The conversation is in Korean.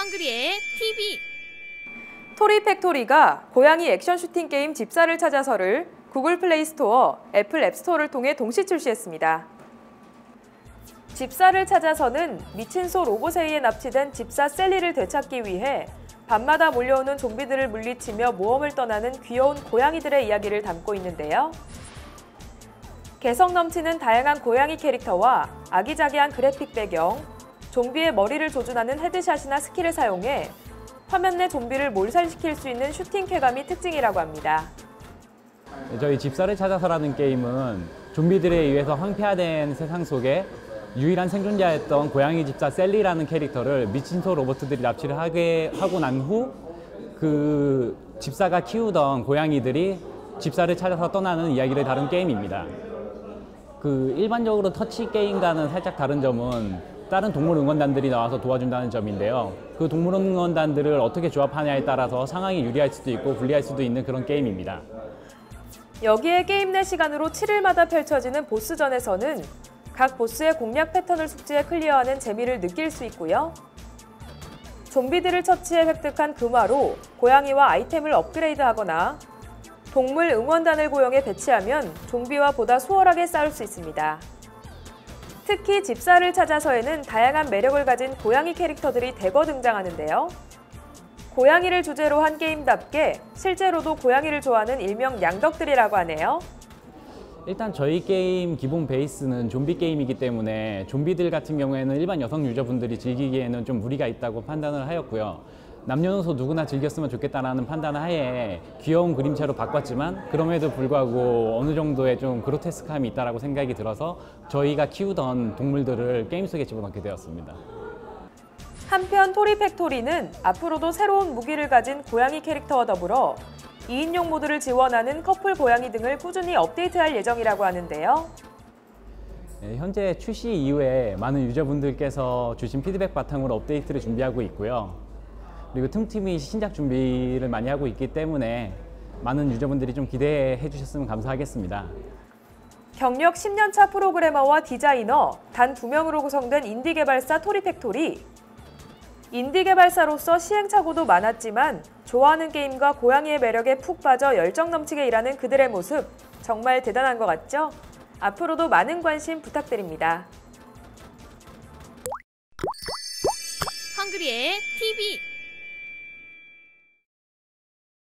헝그리의 TV 토리 팩토리가 고양이 액션 슈팅 게임 집사를 찾아서를 구글 플레이 스토어, 애플 앱 스토어를 통해 동시 출시했습니다. 집사를 찾아서는 미친 소 로봇에 납치된 집사 셀리를 되찾기 위해 밤마다 몰려오는 좀비들을 물리치며 모험을 떠나는 귀여운 고양이들의 이야기를 담고 있는데요. 개성 넘치는 다양한 고양이 캐릭터와 아기자기한 그래픽 배경, 좀비의 머리를 조준하는 헤드샷이나 스킬을 사용해 화면 내 좀비를 몰살시킬 수 있는 슈팅 쾌감이 특징이라고 합니다. 저희 집사를 찾아서라는 게임은 좀비들에 의해서 황폐화된 세상 속에 유일한 생존자였던 고양이 집사 셀리라는 캐릭터를 미친 소 로봇들이 납치를 하게 하고 난 후 그 집사가 키우던 고양이들이 집사를 찾아서 떠나는 이야기를 다룬 게임입니다. 그 일반적으로 터치 게임과는 살짝 다른 점은 다른 동물 응원단들이 나와서 도와준다는 점인데요. 그 동물 응원단들을 어떻게 조합하냐에 따라서 상황이 유리할 수도 있고 불리할 수도 있는 그런 게임입니다. 여기에 게임 내 시간으로 7일마다 펼쳐지는 보스전에서는 각 보스의 공략 패턴을 숙지해 클리어하는 재미를 느낄 수 있고요. 좀비들을 처치해 획득한 금화로 고양이와 아이템을 업그레이드하거나 동물 응원단을 고용해 배치하면 좀비와 보다 수월하게 싸울 수 있습니다. 특히 집사를 찾아서에는 다양한 매력을 가진 고양이 캐릭터들이 대거 등장하는데요. 고양이를 주제로 한 게임답게 실제로도 고양이를 좋아하는 일명 양덕들이라고 하네요. 일단 저희 게임 기본 베이스는 좀비 게임이기 때문에 좀비들 같은 경우에는 일반 여성 유저분들이 즐기기에는 좀 무리가 있다고 판단을 하였고요. 남녀노소 누구나 즐겼으면 좋겠다라는 판단 하에 귀여운 그림체로 바꿨지만 그럼에도 불구하고 어느 정도의 좀 그로테스크함이 있다라고 생각이 들어서 저희가 키우던 동물들을 게임 속에 집어넣게 되었습니다. 한편 토리 팩토리는 앞으로도 새로운 무기를 가진 고양이 캐릭터와 더불어 2인용 모드를 지원하는 커플 고양이 등을 꾸준히 업데이트할 예정이라고 하는데요. 네, 현재 출시 이후에 많은 유저분들께서 주신 피드백 바탕으로 업데이트를 준비하고 있고요. 그리고 틈틈이 신작 준비를 많이 하고 있기 때문에 많은 유저분들이 좀 기대해 주셨으면 감사하겠습니다. 경력 10년차 프로그래머와 디자이너 단두 명으로 구성된 인디 개발사 토리 팩토리. 인디 개발사로서 시행착오도 많았지만 좋아하는 게임과 고양이의 매력에 푹 빠져 열정 넘치게 일하는 그들의 모습 정말 대단한 것 같죠? 앞으로도 많은 관심 부탁드립니다. 헝그리의 TV